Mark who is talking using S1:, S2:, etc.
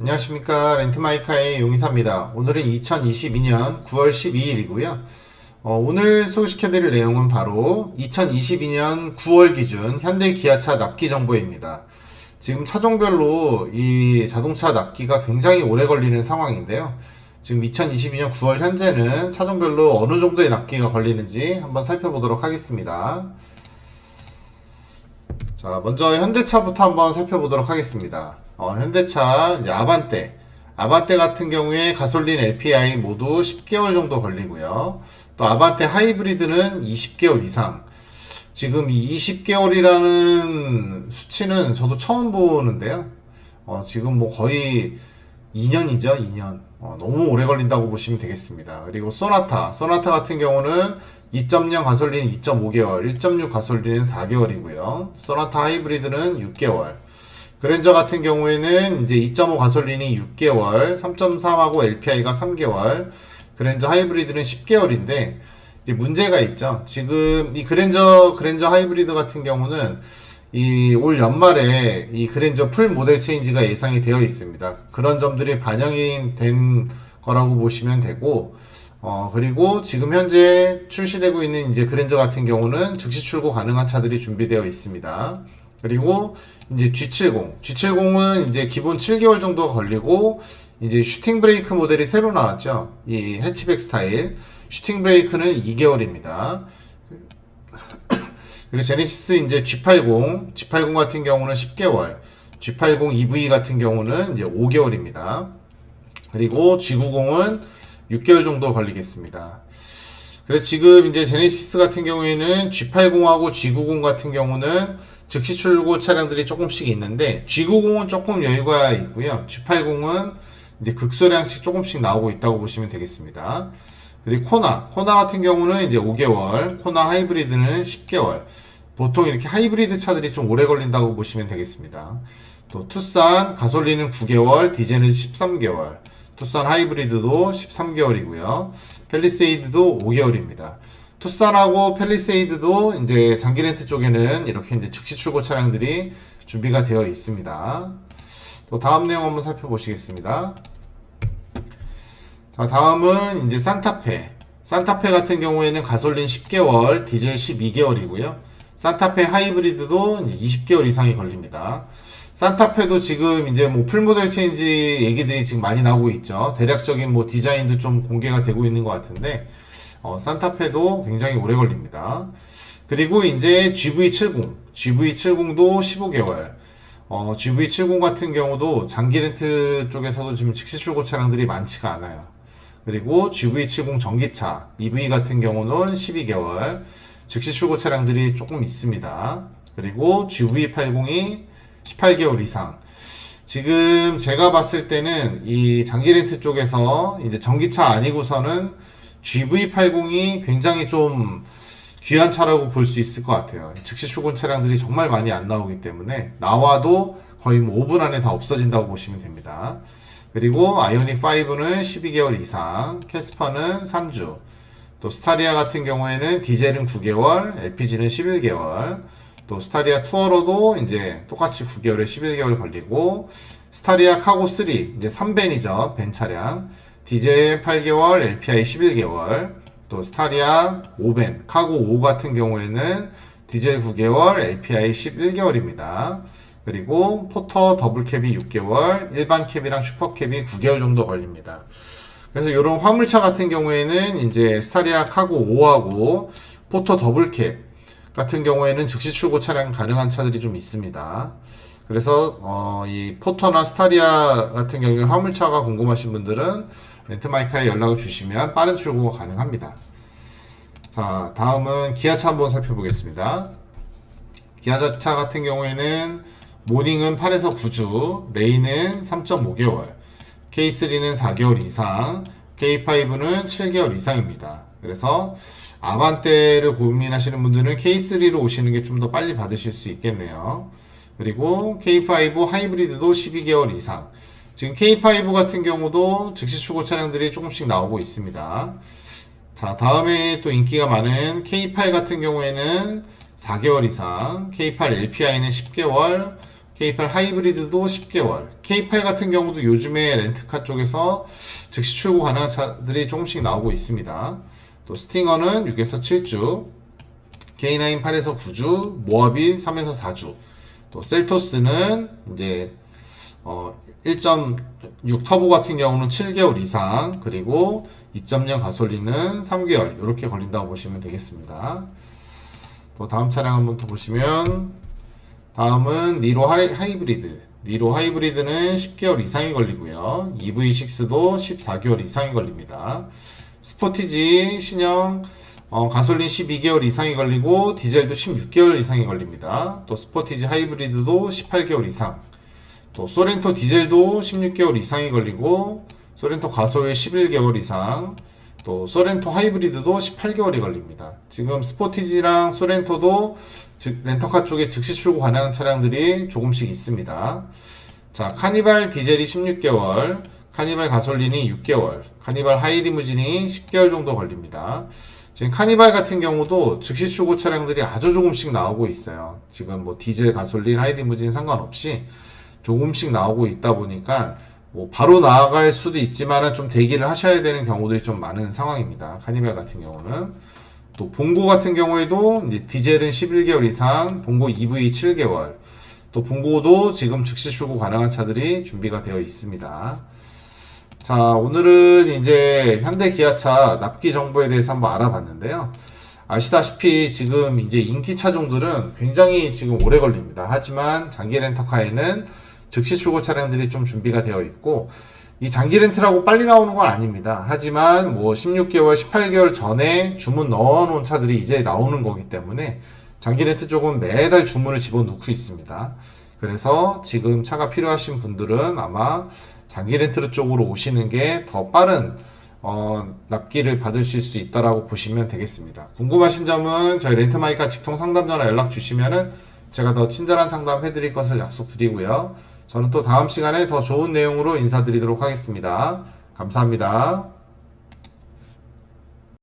S1: 안녕하십니까 렌트마이카의 용의사입니다. 오늘은 2022년 9월 12일이고요. 어, 오늘 소개시켜드릴 내용은 바로 2022년 9월 기준 현대 기아차 납기 정보입니다. 지금 차종별로 이 자동차 납기가 굉장히 오래 걸리는 상황인데요. 지금 2022년 9월 현재는 차종별로 어느 정도의 납기가 걸리는지 한번 살펴보도록 하겠습니다. 자, 먼저 현대차부터 한번 살펴보도록 하겠습니다. 어, 현대차 이제 아반떼, 아반떼 같은 경우에 가솔린 LPI 모두 10개월 정도 걸리고요. 또 아반떼 하이브리드는 20개월 이상. 지금 이 20개월이라는 수치는 저도 처음 보는데요. 어, 지금 뭐 거의 2년이죠, 2년. 어, 너무 오래 걸린다고 보시면 되겠습니다. 그리고 소나타, 소나타 같은 경우는 2.0 가솔린 2.5개월, 1.6 가솔린은 4개월이고요. 소나타 하이브리드는 6개월. 그랜저 같은 경우에는 이제 2.5 가솔린이 6개월, 3.3하고 LPI가 3개월, 그랜저 하이브리드는 10개월인데 이제 문제가 있죠. 지금 이 그랜저 그랜저 하이브리드 같은 경우는 이 올 연말에 이 그랜저 풀 모델 체인지가 예상이 되어 있습니다. 그런 점들이 반영이 된 거라고 보시면 되고 어 그리고 지금 현재 출시되고 있는 이제 그랜저 같은 경우는 즉시 출고 가능한 차들이 준비되어 있습니다. 그리고 이제 G70, G70은 이제 기본 7개월 정도 걸리고 이제 슈팅 브레이크 모델이 새로 나왔죠. 이 해치백 스타일. 슈팅 브레이크는 2개월입니다. 그리고 제네시스 이제 G80, G80 같은 경우는 10개월, G80 EV 같은 경우는 이제 5개월입니다. 그리고 G90은 6개월 정도 걸리겠습니다. 그래서 지금 이제 제네시스 같은 경우에는 G80하고 G90 같은 경우는 즉시 출고 차량들이 조금씩 있는데 G90은 조금 여유가 있고요. G80은 이제 극소량씩 조금씩 나오고 있다고 보시면 되겠습니다. 그리고 코나, 코나 같은 경우는 이제 5개월, 코나 하이브리드는 10개월. 보통 이렇게 하이브리드 차들이 좀 오래 걸린다고 보시면 되겠습니다. 또 투싼, 가솔린은 9개월, 디젤은 13개월. 투싼 하이브리드도 13개월이고요. 펠리세이드도 5개월입니다. 투싼하고 펠리세이드도 이제 장기 렌트 쪽에는 이렇게 이제 즉시 출고 차량들이 준비가 되어 있습니다. 또 다음 내용 한번 살펴보시겠습니다. 자, 다음은 이제 산타페. 산타페 같은 경우에는 가솔린 10개월, 디젤 12개월이고요. 산타페 하이브리드도 이제 20개월 이상이 걸립니다. 산타페도 지금 이제 뭐 풀모델 체인지 얘기들이 지금 많이 나오고 있죠. 대략적인 뭐 디자인도 좀 공개가 되고 있는 것 같은데, 어, 산타페도 굉장히 오래 걸립니다. 그리고 이제 GV70, GV70도 15개월. 어, GV70 같은 경우도 장기 렌트 쪽에서도 지금 직시 출고 차량들이 많지가 않아요. 그리고 GV70 전기차, EV 같은 경우는 12개월. 즉시 출고 차량들이 조금 있습니다. 그리고 GV80이 18개월 이상. 지금 제가 봤을 때는 이 장기 렌트 쪽에서 이제 전기차 아니고서는 GV80이 굉장히 좀 귀한 차라고 볼 수 있을 것 같아요. 즉시 출고 차량들이 정말 많이 안 나오기 때문에 나와도 거의 뭐 5분 안에 다 없어진다고 보시면 됩니다. 그리고 아이오닉 5는 12개월 이상, 캐스퍼는 3주, 또 스타리아 같은 경우에는 디젤은 9개월, LPG는 11개월, 또 스타리아 투어로도 이제 똑같이 9개월에 11개월 걸리고, 스타리아 카고 3, 이제 3벤이죠, 벤 차량. 디젤 8개월, LPI 11개월, 또 스타리아 5벤, 카고 5 같은 경우에는 디젤 9개월, LPI 11개월입니다. 그리고 포터 더블캡이 6개월, 일반 캡이랑 슈퍼캡이 9개월 정도 걸립니다. 그래서 이런 화물차 같은 경우에는 이제 스타리아 카고 5하고 포터 더블캡 같은 경우에는 즉시 출고 차량 가능한 차들이 좀 있습니다. 그래서 어, 이 포터나 스타리아 같은 경우에 화물차가 궁금하신 분들은 렌트마이카에 연락을 주시면 빠른 출고가 가능합니다. 자, 다음은 기아차 한번 살펴보겠습니다. 기아차 같은 경우에는 모닝은 8에서 9주, 레이는 3.5개월, K3는 4개월 이상, K5는 7개월 이상입니다. 그래서 아반떼를 고민하시는 분들은 K3로 오시는 게 좀 더 빨리 받으실 수 있겠네요. 그리고 K5 하이브리드도 12개월 이상. 지금 K5 같은 경우도 즉시 출고 차량들이 조금씩 나오고 있습니다. 자, 다음에 또 인기가 많은 K8 같은 경우에는 4개월 이상, K8 LPI는 10개월, K8 하이브리드도 10개월. K8 같은 경우도 요즘에 렌트카 쪽에서 즉시 출고 가능한 차들이 조금씩 나오고 있습니다. 또 스팅어는 6에서 7주, K9 8에서 9주, 모하비 3에서 4주. 또 셀토스는 이제 어 1.6 터보 같은 경우는 7개월 이상, 그리고 2.0 가솔린은 3개월 이렇게 걸린다고 보시면 되겠습니다. 또 다음 차량 한번 더 보시면 다음은 니로 하이, 하이브리드. 니로 하이브리드는 10개월 이상이 걸리고요. EV6도 14개월 이상이 걸립니다. 스포티지 신형 어, 가솔린 12개월 이상이 걸리고 디젤도 16개월 이상이 걸립니다. 또 스포티지 하이브리드도 18개월 이상. 또 소렌토 디젤도 16개월 이상이 걸리고 소렌토 가솔 11개월 이상. 또 소렌토 하이브리드도 18개월이 걸립니다. 지금 스포티지랑 소렌토도 즉 렌터카 쪽에 즉시 출고 가능한 차량들이 조금씩 있습니다. 자, 카니발 디젤이 16개월, 카니발 가솔린이 6개월, 카니발 하이리무진이 10개월 정도 걸립니다. 지금 카니발 같은 경우도 즉시 출고 차량들이 아주 조금씩 나오고 있어요. 지금 뭐 디젤, 가솔린, 하이리무진 상관없이 조금씩 나오고 있다 보니까 뭐 바로 나아갈 수도 있지만은 좀 대기를 하셔야 되는 경우들이 좀 많은 상황입니다. 카니발 같은 경우는 또 봉고 같은 경우에도 디젤은 11개월 이상, 봉고 EV 7개월, 또 봉고도 지금 즉시 출고 가능한 차들이 준비가 되어 있습니다. 자, 오늘은 이제 현대 기아차 납기 정보에 대해서 한번 알아봤는데요. 아시다시피 지금 이제 인기 차종들은 굉장히 지금 오래 걸립니다. 하지만 장기 렌터카에는 즉시 출고 차량들이 좀 준비가 되어 있고 이 장기 렌트라고 빨리 나오는 건 아닙니다. 하지만 뭐 16개월, 18개월 전에 주문 넣어 놓은 차들이 이제 나오는 거기 때문에 장기 렌트 쪽은 매달 주문을 집어넣고 있습니다. 그래서 지금 차가 필요하신 분들은 아마 장기 렌트 쪽으로 오시는 게 더 빠른 어, 납기를 받으실 수 있다라고 보시면 되겠습니다. 궁금하신 점은 저희 렌트마이카 직통 상담 전화 연락 주시면은 제가 더 친절한 상담 해드릴 것을 약속드리고요. 저는 또 다음 시간에 더 좋은 내용으로 인사드리도록 하겠습니다. 감사합니다.